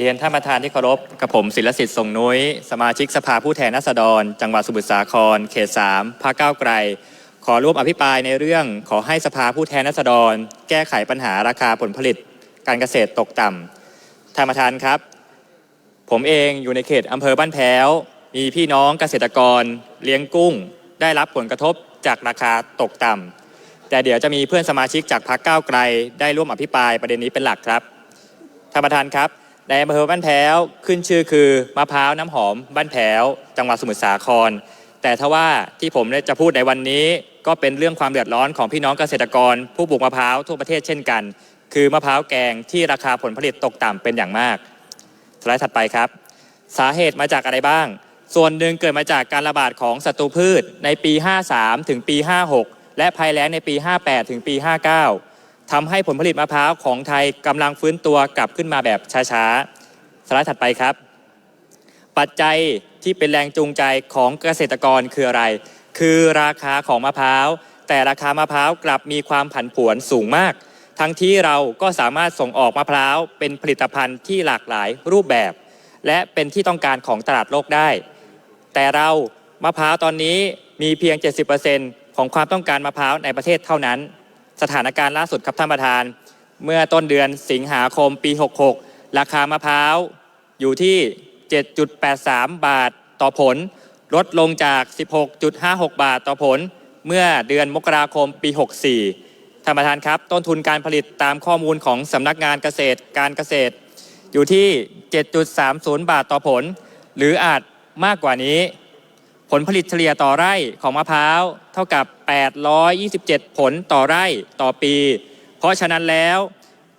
เรียนท่านประธานที่เคารพกับผมศิลสิทธิ์ทรงนุ้ย สมาชิกสภาผู้แทนราษฎร จังหวัดสมุทรสาคร เขต 3พรรคก้าวไกล ขอร่วมอภิปรายในเรื่องขอให้สภาผู้แทนราษฎร แก้ไขปัญหาราคาผลผลิต การเกษตรตกต่ำท่านประธานครับ ผมเองอยู่ในเขตอำเภอบ้านแพ้ว มีพี่น้องเกษตรกร เลี้ยงกุ้ง ได้รับผลกระทบจากราคาตกต่ำแต่เดี๋ยวจะมีเพื่อนสมาชิกจากพรรคก้าวไกล ได้ร่วมอภิปรายประเด็นนี้เป็นหลักครับท่านประธานครับ ในอำเภอบ้านแพ้วขึ้นชื่อคือมะพร้าวน้ำหอมบ้านแพ้วจังหวัดสมุทรสาคร แต่ถ้าว่าที่ผมจะพูดในวันนี้ ก็เป็นเรื่องความเดือดร้อนของพี่น้องเกษตรกร ผู้ปลูกมะพร้าวทั่วประเทศเช่นกัน คือมะพร้าวแกงที่ราคาผลผลิตตกต่ำเป็นอย่างมากสไลด์ถัดไปครับ สาเหตุมาจากอะไรบ้าง ส่วนหนึ่งเกิดมาจากการระบาดของศัตรูพืชในปี 53 ถึงปี 56 และภัยแล้งในปี 58 ถึงปี 59 ทำให้ผลผลิตมะพร้าวของไทยกำลังฟื้นตัวกลับขึ้นมาแบบช้าๆสไลด์ถัดไปครับ ปัจจัยที่เป็นแรงจูงใจของเกษตรกรคืออะไร คือราคาของมะพร้าว แต่ราคามะพร้าวกลับมีความผันผวนสูงมาก ทั้งที่เราก็สามารถส่งออกมะพร้าวเป็นผลิตภัณฑ์ที่หลากหลายรูปแบบ และเป็นที่ต้องการของตลาดโลกได้ แต่เรามะพร้าวตอนนี้มีเพียง 70%ของความต้องการมะพร้าวในประเทศเท่านั้น สถานการณ์ล่าสุดครับท่านประธาน เมื่อต้นเดือนสิงหาคมปี 66 ราคามะพร้าวอยู่ที่ 7.83 บาทต่อผล ลดลงจาก 16.56 บาทต่อผล เมื่อเดือนมกราคมปี 64 ท่านประธานครับ ต้นทุนการผลิตตามข้อมูลของสำนักงานเกษตรการเกษตร อยู่ที่ 7.30 บาทต่อผล หรืออาจมากกว่านี้ ผลผลิตเฉลี่ยต่อไร่ของมะพร้าวเท่ากับ 827 ผลต่อไร่ต่อปี เพราะฉะนั้นแล้ว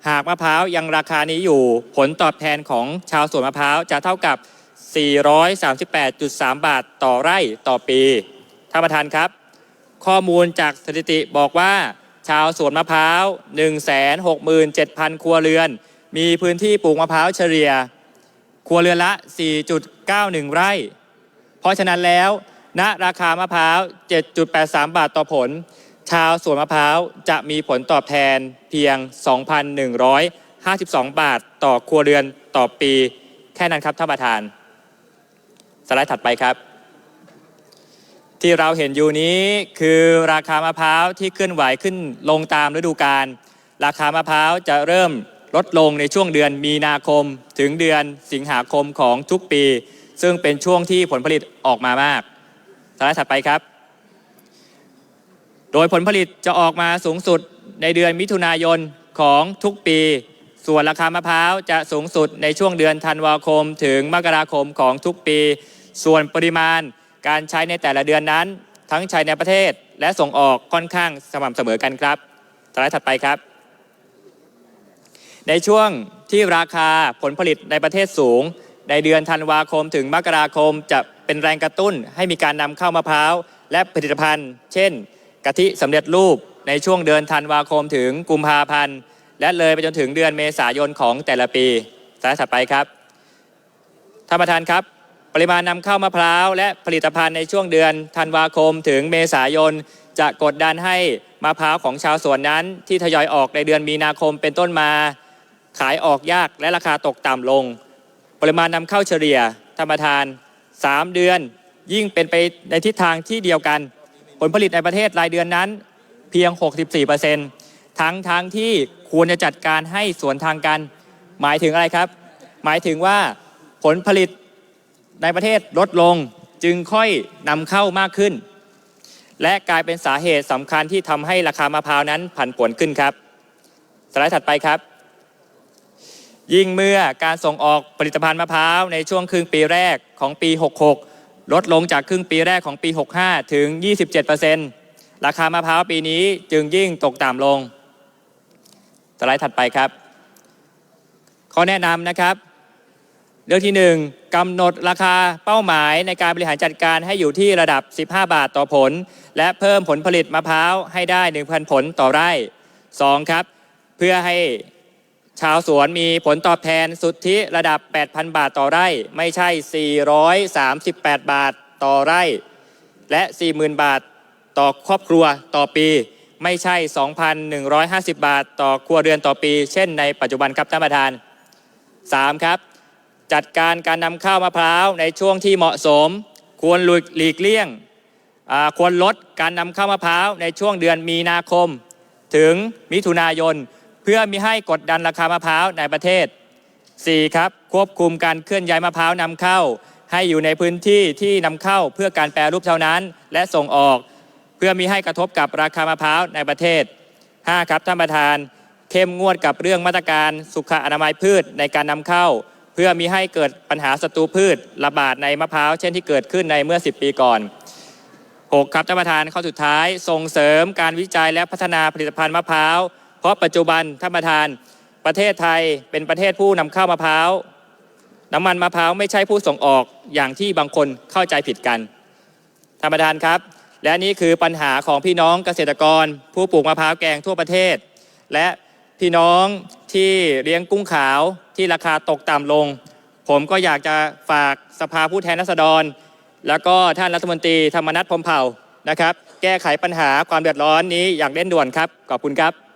หากมะพร้าวยังราคานี้อยู่ผลตอบแทนของชาวสวนมะพร้าวจะเท่ากับ 438.3 บาทต่อไร่ต่อปีท่านประธานครับ ข้อมูลจากสถิติบอกว่า ชาวสวนมะพร้าว 167,000 ครัวเรือน มีพื้นที่ปลูกมะพร้าวเฉลี่ย ครัวเรือนละ 4.91 ไร่ เพราะฉะนั้นแล้วณราคามะพร้าว 7.83 บาทต่อผล ชาวสวนมะพร้าวจะมีผลตอบแทนเพียง 2,152 บาทต่อครัวเรือนต่อปี แค่นั้นครับท่านประธาน สไลด์ถัดไปครับ ที่เราเห็นอยู่นี้คือราคามะพร้าวที่เคลื่อนไหวขึ้นลงตามฤดูกาลราคามะพร้าวจะเริ่มลดลงในช่วงเดือนมีนาคมถึงเดือนสิงหาคมของทุกปี ซึ่งเป็นช่วงที่ผลผลิตออกมามากสไลด์ถัดไปครับ โดยผลผลิตจะออกมาสูงสุดในเดือนมิถุนายนของทุกปี ส่วนราคามะพร้าวจะสูงสุดในช่วงเดือนธันวาคม ถึงมกราคมของทุกปี ส่วนปริมาณการใช้ในแต่ละเดือนนั้น ทั้งใช้ในประเทศและส่งออกค่อนข้างสม่ำเสมอกันครับสไลด์ถัดไปครับ ในช่วงที่ราคาผลผลิตในประเทศสูง ในเดือนธันวาคมถึงมกราคมจะเป็นแรงกระตุ้นให้มีการนำเข้ามะพร้าว และผลิตภัณฑ์ เช่น กะทิสำเร็จรูปในช่วงเดือนธันวาคมถึงกุมภาพันธ์ และเลยไปจนถึงเดือนเมษายนของแต่ละปีสไลด์ถัดไปครับท่านประธานครับ ปริมาณนำเข้ามะพร้าว และผลิตภัณฑ์ในช่วงเดือนธันวาคมถึงเมษายน จะกดดันให้มะพร้าวของชาวสวนนั้น ที่ทยอยออกในเดือนมีนาคมเป็นต้นมา ขายออกยากและราคาตกต่ำลง ปริมาณนำเข้าเฉลี่ยท่านประธาน 3 เดือน ยิ่งเป็นไปในทิศทางที่เดียวกัน ผลผลิตในประเทศรายเดือนนั้น เพียง 64%ทั้งทั้งที่ควรจะจัดการให้สวนทางกัน หมายถึงอะไรครับ หมายถึงว่าผลผลิตในประเทศลดลงจึงค่อยนำเข้ามากขึ้น และกลายเป็นสาเหตุสำคัญที่ทำให้ราคามะพร้าวนั้นผันผวนขึ้นครับสไลด์ถัดไปครับ ยิ่งเมื่อการส่งออกผลิตภัณฑ์มะพร้าวในช่วงครึ่งปีแรกของปี 66 ลดลงจากครึ่งปีแรกของปี 65 ถึง 27%ราคามะพร้าวปีนี้จึงยิ่งตกต่ำลง สไลด์ถัดไปครับข้อแนะนำนะครับ เรื่องที่ 1กำหนดราคาเป้าหมายในการบริหารจัดการให้อยู่ที่ระดับ 15 บาทต่อผล และเพิ่มผลผลิตมะพร้าวให้ได้ 1,000 ผลต่อไร่ 2. ครับ เพื่อให้ ชาวสวนมีผลตอบแทนสุทธิระดับ 8,000 บาทต่อไร่ ไม่ใช่ 438 บาทต่อไร่ และ 40,000 บาทต่อครอบครัวต่อปี ไม่ใช่ 2,150 บาทต่อครัวเรือนต่อปี เช่นในปัจจุบันครับท่านประธาน 3. ครับ จัดการการนำเข้ามะพร้าวในช่วงที่เหมาะสม ควรหลีกเลี่ยงควรลดการนำเข้ามะพร้าวในช่วงเดือนมีนาคม ถึงมิถุนายน พื่อมิให้กดดันราคามะพร้าวในประเทศ 4. ครับควบคุมการเคลื่อนย้ายมะพร้าวนำเข้า ให้อยู่ในพื้นที่ที่นำเข้าเพื่อการแปรรูปเท่านั้น และส่งออก เพื่อมีให้กระทบกับราคามะพร้าวในประเทศ 5. ครับท่านประธาน เข้มงวดกับเรื่องมาตรการสุขอนามัยพืชในการนำเข้า เพื่อมีให้เกิดปัญหาศัตรูพืชระบาดในมะพร้าวเช่นที่เกิดขึ้นในเมื่อ 10 ปีก่อน 6. ครับท่านประธานข้อสุดท้ายส่งเสริมการวิจัยและพัฒนาผลิตภัณฑ์มะพร้าว เพราะปัจจุบันท่านประธานประเทศไทยเป็นประเทศผู้นำเข้ามะพร้าวน้ำมันมะพร้าวไม่ใช่ผู้ส่งออกอย่างที่บางคนเข้าใจผิดกันท่านประธานครับ และนี่คือปัญหาของพี่น้องเกษตรกร ผู้ปลูกมะพร้าวแกงทั่วประเทศ และพี่น้องที่เลี้ยงกุ้งขาวที่ราคาตกต่ำลง ผมก็อยากจะฝากสภาผู้แทนราษฎร แล้วก็ท่านรัฐมนตรีธรรมนัฐพรมเผ่านะครับ แก้ไขปัญหาความเดือดร้อนนี้อย่างเร่งด่วนครับขอบคุณครับ